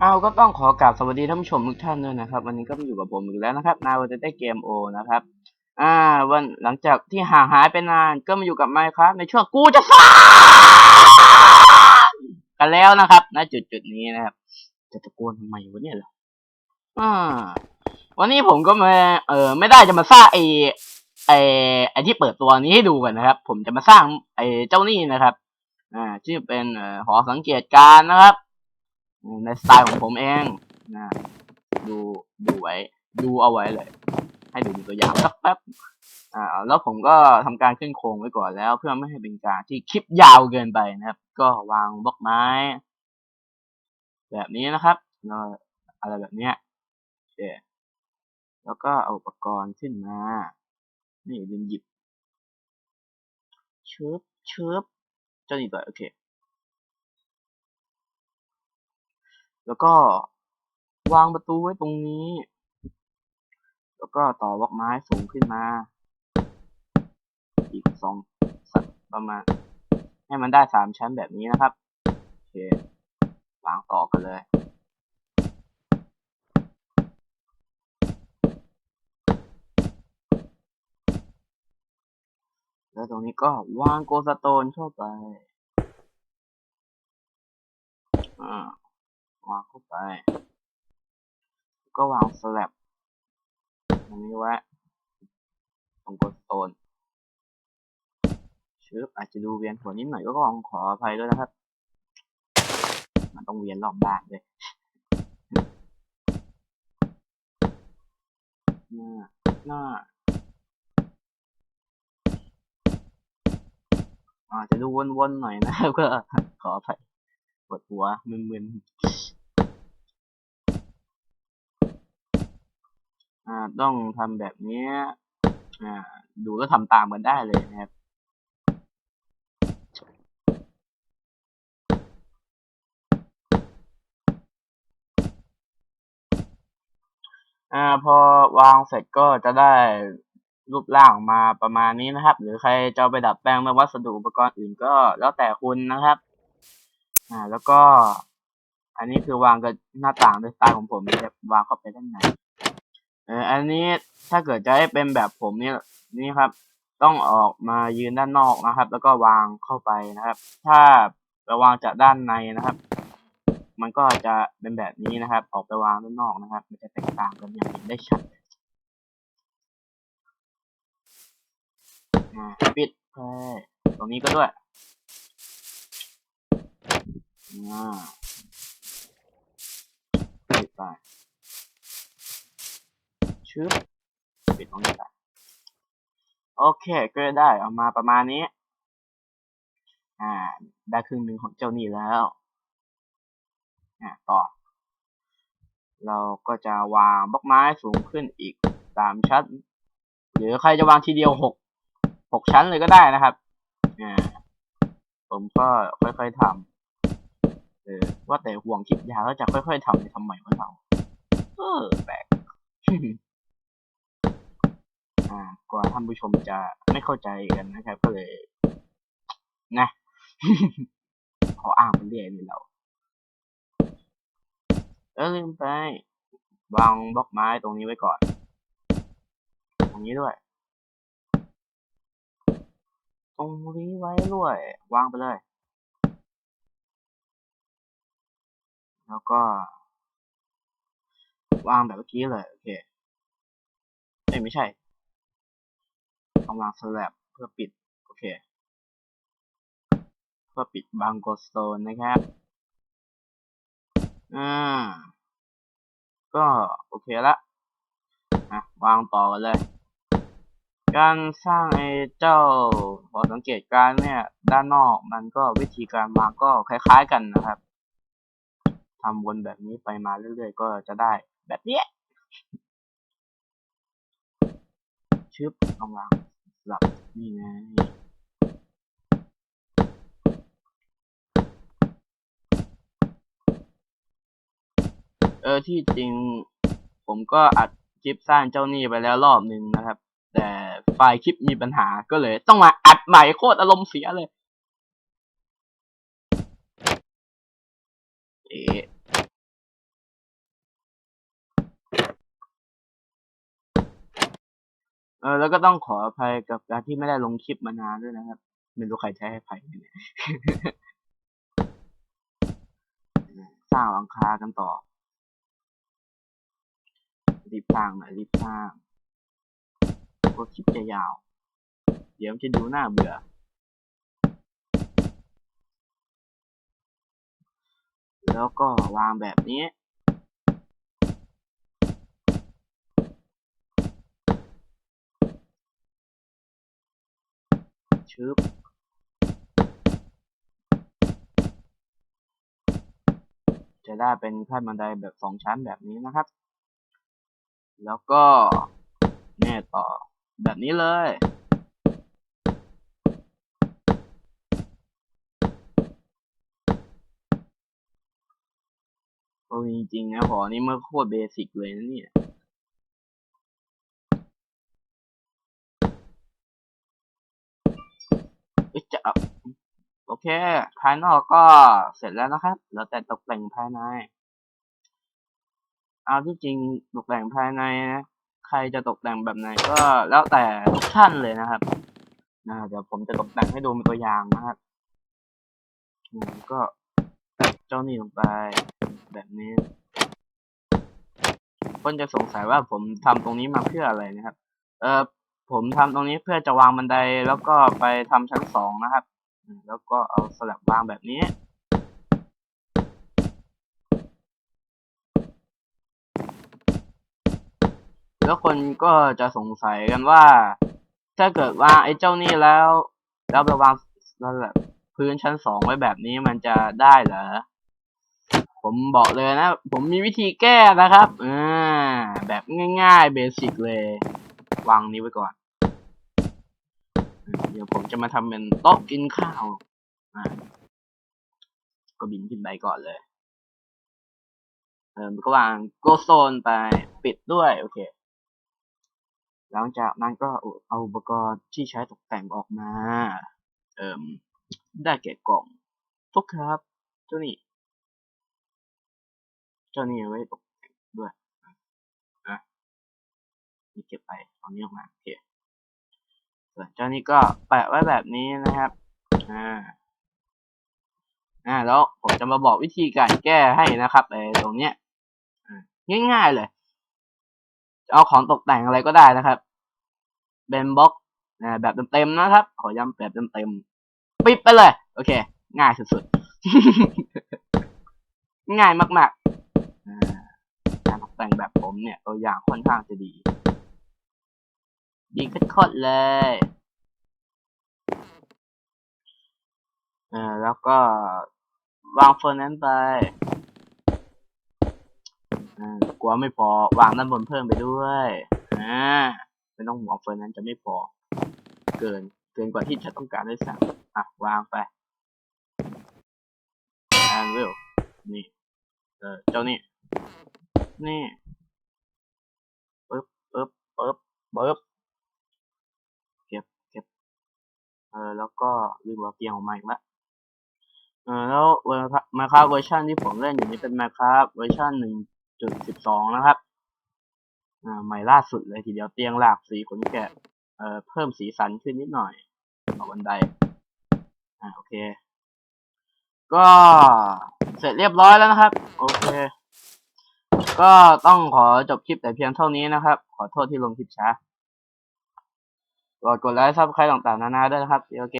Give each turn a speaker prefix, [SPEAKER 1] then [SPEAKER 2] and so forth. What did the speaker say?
[SPEAKER 1] เอาก็ต้องขอกราบสวัสดีท่านผู้ชมทุกท่านด้วยนะครับ วันนี้ก็มาอยู่กับผมอีกแล้วนะครับนายวันได้เกมโอนะครับ อ่า วันหลังจากที่ห่างหายไปนานก็มาอยู่กับไมค์ครับในช่วงกูจะสร้ากันแล้วนะครับณจุดจุดนี้นะครับ จะตะโกนทำไมวะเนี่ยเหรออ่า วันนี้ผมก็มาเออไม่ได้จะมาสร้างไอไอไอที่เปิดตัวนี้ให้ดูกันนะครับ ผมจะมาสร้างไอเจ้านี่นะครับ อ่าที่เป็นหอสังเกตการนะครับ ในสไตล์ของผมเองนะดูดูไว้ ดูเอาไว้เลย ให้ดูตัวอย่างสักแป๊บอ่าแล้วผมก็ทำการขึ้นโครงไว้ก่อนแล้ว เพื่อไม่ให้เป็นการที่คลิปยาวเกินไปนะครับ ก็วางบล็อกไม้ แบบนี้นะครับแล้วอะไรแบบเนี้ยโอเคแล้วก็เอาอุปกรณ์ขึ้นมา นี่ลืมหยิบเชิบเชิบเจ้านี่ต่อโอเค แล้วก็วางประตูไว้ตรงนี้ แล้วก็ต่อบล็อกไม้สูงขึ้นมา อีกสองสักประมาณ ให้มันได้สามชั้นแบบนี้นะครับ โอเควางต่อกันเลยแล้วตรงนี้ก็วางโกสโตนเข้าไป อ่า วางเข้าไป ก็วางสลับตรงนี้ไว้ตรงโกลสโตนชึบอาจจะดูเวียนหัวนิดหน่อยก็ต้องขออภัยด้วยนะครับ มันต้องเวียนรอบด้านเลยหน้าหน้าอาจจะดูวนๆหน่อยนะครับก็ขออภัยปวดหัวมึนๆ อ่าต้องทำแบบนี้อ่าดูแล้วทำตามกันได้เลยนะครับอ่าพอวางเสร็จก็จะได้รูปร่างมาประมาณนี้นะครับ หรือใครจะไปดัดแปลงเป็นวัสดุอุปกรณ์อื่นก็แล้วแต่คุณนะครับ อ่า แล้วก็ อันนี้คือวางกับหน้าต่างด้วยสไตล์ของผมจะวางเข้าไปด้านใน อออันนี้ถ้าเกิดจะให้เป็นแบบผมนี่นี่ครับ ต้องออกมายืนด้านนอกนะครับ แล้วก็วางเข้าไปนะครับ ถ้าไปวางจากด้านในนะครับ มันก็จะเป็นแบบนี้นะครับ ออกไปวางด้านนอกนะครับ มันจะแตกต่างกันอย่างเห็นได้ชัดปิดไปตรงนี้ก็ด้วยอ่าปิดไป ชึบปิดตรงนี้ไปโอเค ก็ได้ออกมาประมาณนี้ อ่า ได้ครึ่งหนึ่งของเจ้านี่แล้ว อะต่อ เราก็จะวางบล็อกไม้สูงขึ้นอีกสามชั้น หรือใครจะวางทีเดียวหกหกชั้นเลยก็ได้นะครับ อ่า ผมก็ค่อยๆทำเออว่าแต่ห่วงคลิปยาวแล้วจะค่อยๆทำเนี่ยทำไมวะเรา เออแปลก อ่ากว่าท่านผู้ชมจะไม่เข้าใจกันนะครับ ก็เลย นะ ขออ้างไปเรื่อยเลยเราเออลืมไป วางบล็อกไม้ตรงนี้ไว้ก่อน ตรงนี้ด้วย ตรงนี้ไว้ด้วย วางไปเลย แล้วก็ วางแบบเมื่อกี้เลย โอเคเอ้ไม่ใช่ ต้องวางสลับเพื่อปิด โอเค เพื่อปิดบางโกสโตนนะครับ อ่า ก็โอเคละอะวางต่อกันเลย การสร้างไอ้เจ้าหอสังเกตการเนี่ย ด้านนอกมันก็วิธีการวางก็คล้ายๆกันนะครับทำวนแบบนี้ไปมาเรื่อยๆ ก็จะได้แบบนี้ชึบลองวาง ลับนี่ไงเออที่จริงผมก็อัดคลิปสร้างเจ้าหนี้ไปแล้วรอบหนึ่งนะครับ แต่ไฟล์คลิปมีปัญหาก็เลย ต้องมาอัดใหม่โคตรอารมณ์เสียเลย เอ๊ะ เออแล้วก็ต้องขออภัยกับการที่ไม่ได้ลงคลิปมานานด้วยนะครับ ไม่รู้ใครใช้ให้ภัยเนี่ยสร้างหลังคากันต่อ รีบสร้างหน่อยรีบสร้างก็คลิปจะยาว เดี๋ยวมันจะดูหน่าเบื่อ แล้วก็วางแบบนี้ ชึบจะได้เป็นขั้นบันไดแบบสองชั้นแบบนี้นะครับ แล้วก็แน่ต่อแบบนี้เลย โอ้จริงๆนะพอนี่มันโคตรเบสิกเลยนะเนี่ย เอ้ย จะเอาโอเค ภายนอกก็เสร็จแล้วนะครับแล้วแต่ตกแต่งภายใน เอาที่จริงตกแต่งภายในนะใครจะตกแต่งแบบไหนก็แล้วแต่ท่านเลยนะครับนะเดี๋ยวผมจะตกแต่งให้ดูเป็นตัวอย่างนะครับก็เจ้านี่ลงไปแบบนี้คนจะสงสัยว่าผมทำตรงนี้มาเพื่ออะไรนะครับ เออ ผมทำตรงนี้เพื่อจะวางบันไดแล้วก็ไปทำชั้นสองนะครับ แล้วก็เอาสลับวางแบบนี้ แล้วคนก็จะสงสัยกันว่า ถ้าเกิดว่าไอ้เจ้านี่แล้ว แล้วไปวางแล้วแบบพื้นชั้นสองไว้แบบนี้มันจะได้เหรอ ผมบอกเลยนะ ผมมีวิธีแก้นะครับอ่าแบบง่ายๆเบสิกเลยวางนี้ไว้ก่อน เดี๋ยวผมจะมาทำเป็นโต๊ะกินข้าวอ่าก็บินขึ้นไปก่อนเลย เออก็วางโกโซนไปปิดด้วย โอเค หลังจากนั้นก็เอาอุปกรณ์ที่ใช้ตกแต่งออกมา เอ่มได้แก่กล่องทุกครับ เจ้านี่ เจ้านี่ไว้ตกแต่งด้วยอะนี่เก็บไปเอานี้ออกมาโอเค ส่วนเจ้านี่ก็แปะไว้แบบนี้นะครับ อ่า อ่า แล้วผมจะมาบอกวิธีการแก้ให้นะครับไอ้ตรงเนี้ยง่ายๆเลย เอาของตกแต่งอะไรก็ได้นะครับเป็นบล็อกนะแบบเต็มๆนะครับ ขอย้ำแบบเต็มๆปิดไปเลย โอเค ง่ายสุดๆ ง่ายมากๆการตกแต่งแบบผมเนี่ย ตัวอย่างค่อนข้างจะดี ดีโคตรเลยเออแล้วก็วางเฟอร์นั้นไปอ่ากลัวไม่พอ วางด้านบนเพิ่มไปด้วยอ่าไม่ต้องห่วงเฟอร์นั้นจะไม่พอ เกิน เกินกว่าที่จะต้องการด้วยซ้ำอะ วางไปแอนวิลนี่ เออ เจ้านี่ นี่ปึ๊บปึ๊บปึ๊บปึ๊บเก็บ เก็บ เออแล้วก็ลืมเอาเตียงออกมาอีกล้วเออแล้วเวอร์มาคาเวอร์ชันที่ผมเล่นอยู่นี้เป็นมาคราเวอร์ชันหนึ่งจุดสิบสองนะครับอ่าใหม่ล่าสุดเลยทีเดียวเตียงหลากสีขนแกะเอ่อเพิ่มสีสันขึ้นนิดหน่อยต่อบันไดอ่าโอเค ก็เสร็จเรียบร้อยแล้วนะครับ โอเค ก็ต้องขอจบคลิปแต่เพียงเท่านี้นะครับ ขอโทษที่ลงคลิปช้า กดกดไลค์ ซับใครต่างๆ นานาด้วยนะครับ โอเค